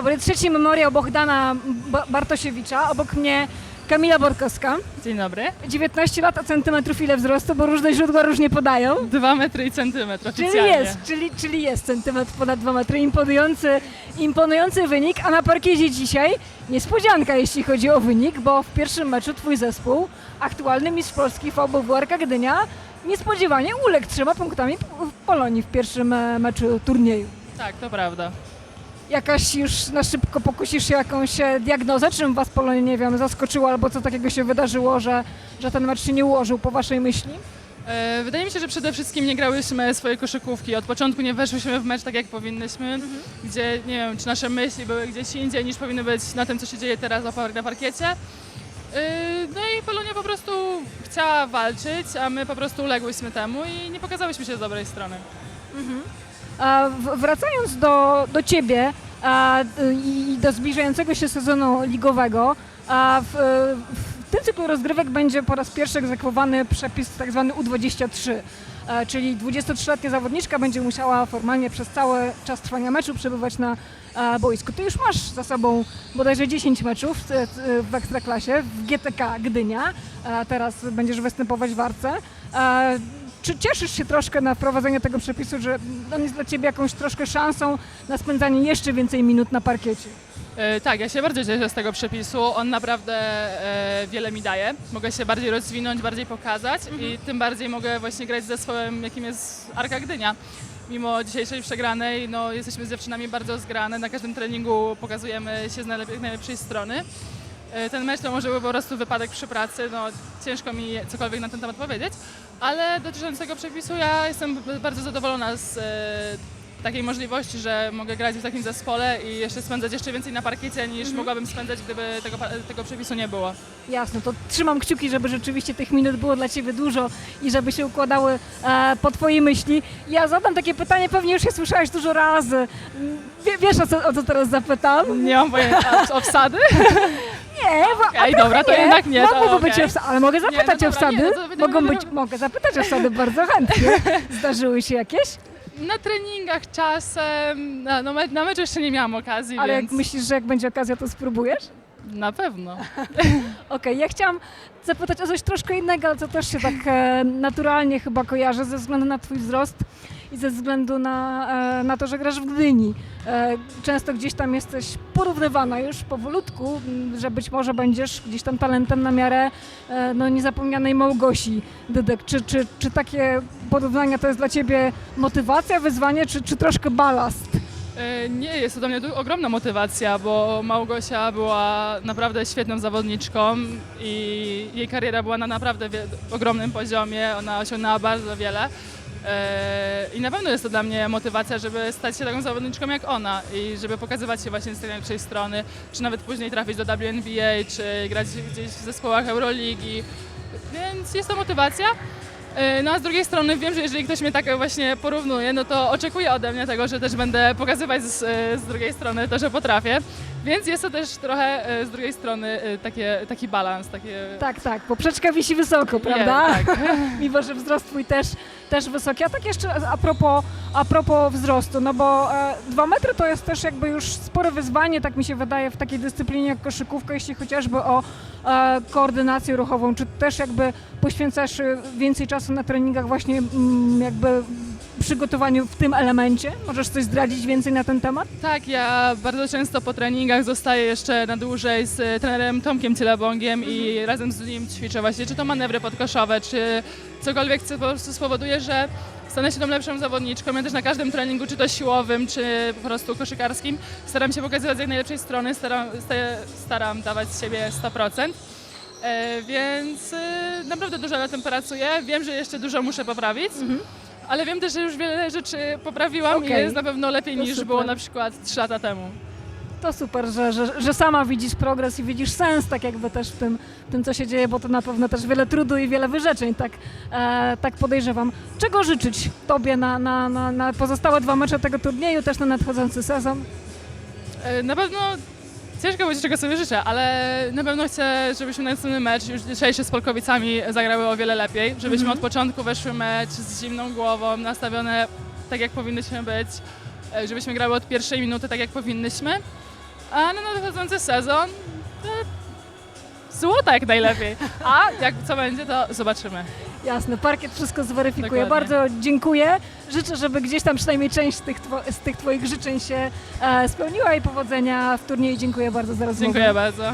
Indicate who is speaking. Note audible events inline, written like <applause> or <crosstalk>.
Speaker 1: dobry, trzeci memoriał Bohdana Ba- Bartosiewicza. Obok mnie Kamila Borkowska.
Speaker 2: Dzień dobry.
Speaker 1: 19 lat, a centymetrów ile wzrostu, bo różne źródła różnie podają.
Speaker 2: Dwa metry i centymetr
Speaker 1: Czyli
Speaker 2: oficjalnie.
Speaker 1: jest, czyli, czyli jest centymetr ponad 2 metry. Imponujący, imponujący wynik, a na parkiezie dzisiaj niespodzianka, jeśli chodzi o wynik, bo w pierwszym meczu twój zespół, aktualny mistrz Polski VBW Arka Gdynia, niespodziewanie uległ trzema punktami w Polonii w pierwszym e, meczu turnieju.
Speaker 2: Tak, to prawda.
Speaker 1: Jakaś już na szybko pokusisz się jakąś e, diagnozę, czym was Polonia, nie wiem, zaskoczyło albo co takiego się wydarzyło, że, że ten mecz się nie ułożył po waszej myśli?
Speaker 2: E, wydaje mi się, że przede wszystkim nie grałyśmy swoje koszykówki. Od początku nie weszłyśmy w mecz tak, jak powinnyśmy, gdzie nie wiem, czy nasze myśli były gdzieś indziej niż powinny być na tym, co się dzieje teraz na par- na parkiecie. E, no i Polonia po prostu chciała walczyć, a my po prostu uległyśmy temu i nie pokazałyśmy się z dobrej strony.
Speaker 1: W- wracając do, do ciebie i do zbliżającego się sezonu ligowego, w, w tym cyklu rozgrywek będzie po raz pierwszy egzekwowany przepis tak zwany U23. e, Czyli 23-letnia zawodniczka będzie musiała formalnie przez cały czas trwania meczu przebywać na boisku. Ty już masz za sobą bodajże 10 meczów w Ekstraklasie, w GTK Gdynia. Teraz będziesz występować w Arce. Czy cieszysz się troszkę na wprowadzenie tego przepisu, że on jest dla Ciebie jakąś troszkę szansą na spędzanie jeszcze więcej minut na parkiecie?
Speaker 2: E, Tak, ja się bardzo cieszę z tego przepisu. On naprawdę e, wiele mi daje. Mogę się bardziej rozwinąć, bardziej pokazać i tym bardziej mogę właśnie grać z zespołem, jakim jest Arka Gdynia. Mimo dzisiejszej przegranej, no, jesteśmy z dziewczynami bardzo zgrane. Na każdym treningu pokazujemy się z najlep- najlepszej strony. E, Ten mecz to może był po prostu wypadek przy pracy, no ciężko mi cokolwiek na ten temat powiedzieć, ale dotyczącego tego przepisu ja jestem bardzo zadowolona z e, takiej możliwości, że mogę grać w takim zespole i jeszcze spędzać jeszcze więcej na parkiecie niż mogłabym spędzać, gdyby tego, tego przepisu nie było.
Speaker 1: Jasne, to trzymam kciuki, żeby rzeczywiście tych minut było dla Ciebie dużo i żeby się układały e, po Twojej myśli. Ja zadam takie pytanie, pewnie już je słyszałaś dużo razy. Wie, wiesz o co, o co teraz zapytam?
Speaker 2: Nie mam pojęcia, a obsady? <laughs>
Speaker 1: Nie, bo,
Speaker 2: Okej, dobra, to
Speaker 1: nie.
Speaker 2: jednak nie, to
Speaker 1: być
Speaker 2: okej.
Speaker 1: obsady, ale mogę zapytać
Speaker 2: no
Speaker 1: o
Speaker 2: dobra,
Speaker 1: wsady.
Speaker 2: nie, no to będziemy
Speaker 1: Mogą być, mogę zapytać o wsady bardzo chętnie. <laughs> Zdarzyły się jakieś?
Speaker 2: Na treningach czasem, na, no, me- na meczu jeszcze nie miałam okazji,
Speaker 1: Ale
Speaker 2: więc
Speaker 1: jak myślisz, że jak będzie okazja, to spróbujesz?
Speaker 2: Na pewno. <laughs>
Speaker 1: Okej, ja chciałam zapytać o coś troszkę innego, ale co też się tak e, naturalnie chyba kojarzy ze względu na Twój wzrost i ze względu na, e, na to, że grasz w Gdyni. E, często gdzieś tam jesteś porównywana już powolutku, że być może będziesz gdzieś tam talentem na miarę no, niezapomnianej Małgosi Dydek. Czy, czy, czy takie porównania to jest dla Ciebie motywacja, wyzwanie, czy, czy troszkę balast?
Speaker 2: E, Nie, jest to dla mnie ogromna motywacja, bo Małgosia była naprawdę świetną zawodniczką i jej kariera była na naprawdę ogromnym poziomie, ona osiągnęła bardzo wiele. E, I na pewno jest to dla mnie motywacja, żeby stać się taką zawodniczką jak ona i żeby pokazywać się właśnie z tej najlepszej strony, czy nawet później trafić do WNBA, czy grać gdzieś w zespołach Euroligi. Więc jest to motywacja. E, No a z drugiej strony wiem, że jeżeli ktoś mnie tak właśnie porównuje, no to oczekuje ode mnie tego, że też będę pokazywać z, e, z drugiej strony to, że potrafię. Więc jest to też trochę e, z drugiej strony e, takie, taki balans, takie...
Speaker 1: Tak, tak, poprzeczka wisi wysoko, prawda?
Speaker 2: Je, tak. <laughs>
Speaker 1: Mimo, że wzrost twój też, też wysoki. A tak jeszcze a propos, a propos wzrostu, no bo e, dwa metry to jest też jakby już spore wyzwanie, tak mi się wydaje, w takiej dyscyplinie jak koszykówka, jeśli chociażby o e, koordynację ruchową. Czy też jakby poświęcasz e, więcej czasu na treningach właśnie mm, jakby przygotowaniu w tym elemencie? Możesz coś zdradzić więcej na ten temat?
Speaker 2: Tak, ja bardzo często po treningach zostaję jeszcze na dłużej z e, trenerem Tomkiem Cielabongiem i razem z nim ćwiczę właśnie, czy to manewry podkoszowe, czy cokolwiek, co po prostu spowoduje, że stanę się tą lepszą zawodniczką. Ja też na każdym treningu, czy to siłowym, czy po prostu koszykarskim, staram się pokazywać z jak najlepszej strony, staram, sta- staram dawać z siebie 100%. E, więc e, naprawdę dużo na tym pracuję. Wiem, że jeszcze dużo muszę poprawić. Ale wiem też, że już wiele rzeczy poprawiłam
Speaker 1: Okej.
Speaker 2: i jest na pewno lepiej
Speaker 1: To
Speaker 2: niż
Speaker 1: super.
Speaker 2: było na przykład 3 lata temu.
Speaker 1: To super, że, że, że sama widzisz progres i widzisz sens tak jakby też w tym, w tym, co się dzieje, bo to na pewno też wiele trudu i wiele wyrzeczeń, tak, e, tak podejrzewam. Czego życzyć Tobie na, na, na, na pozostałe dwa mecze tego turnieju, też na nadchodzący sezon?
Speaker 2: E, Na pewno ciężko powiedzieć, czego sobie życzę, ale na pewno chcę, żebyśmy na następny mecz, już dzisiejszy z Polkowicami, zagrały o wiele lepiej. Żebyśmy
Speaker 1: Mhm.
Speaker 2: od początku weszły mecz z zimną głową, nastawione tak, jak powinnyśmy być. e, Żebyśmy grały od pierwszej minuty tak, jak powinnyśmy. A na nadchodzący sezon to złota jak najlepiej. A jak co będzie, to zobaczymy.
Speaker 1: Jasne, parkiet wszystko zweryfikuje.
Speaker 2: Dokładnie.
Speaker 1: Bardzo dziękuję. Życzę, żeby gdzieś tam przynajmniej część z tych, z tych Twoich życzeń się e, spełniła i powodzenia w turnieju. Dziękuję bardzo za rozmowę.
Speaker 2: Dziękuję bardzo.